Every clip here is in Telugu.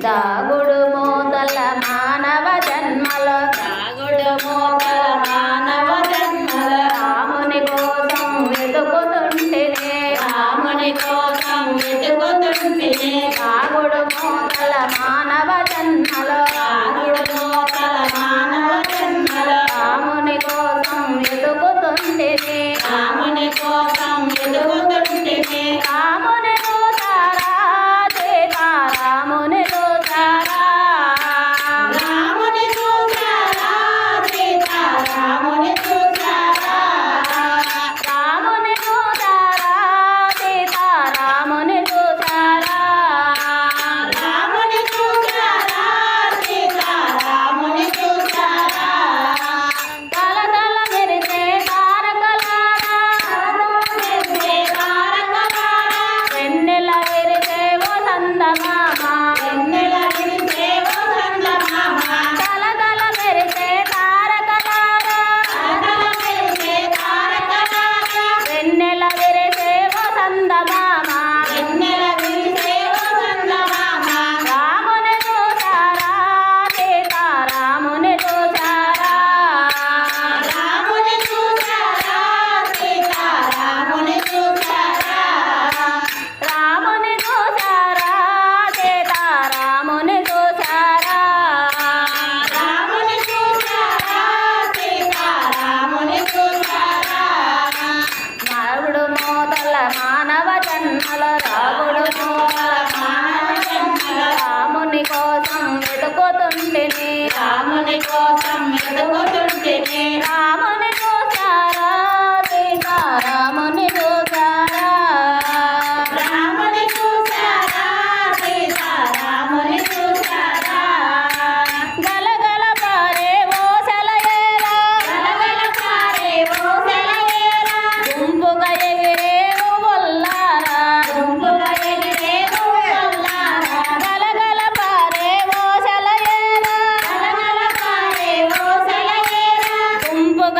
자고르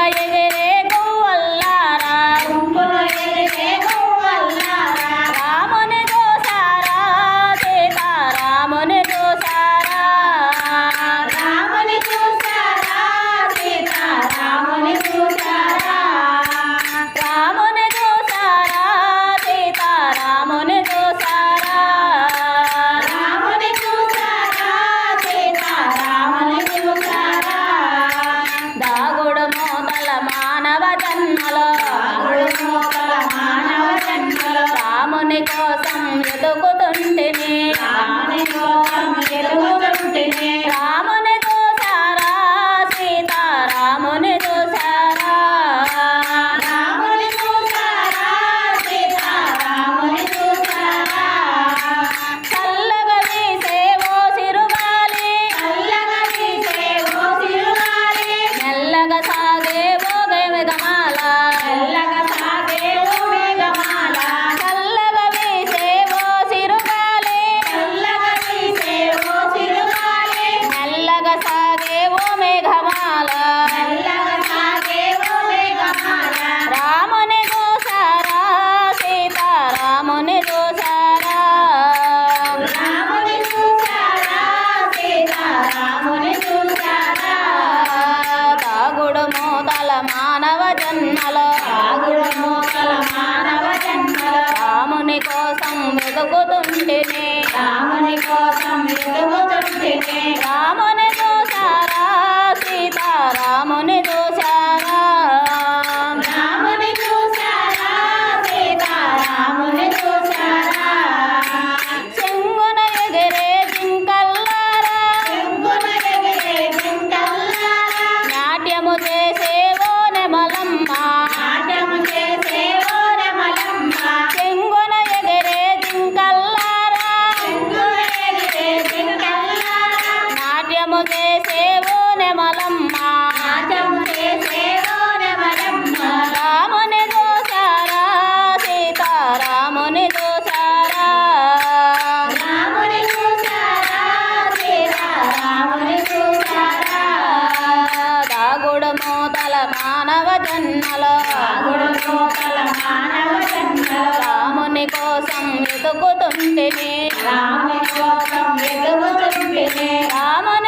பழைய వెతకుతుంటేనే రాముని కోసం వెతుకుతుంటేనే వెతకుతుంటేనే రామ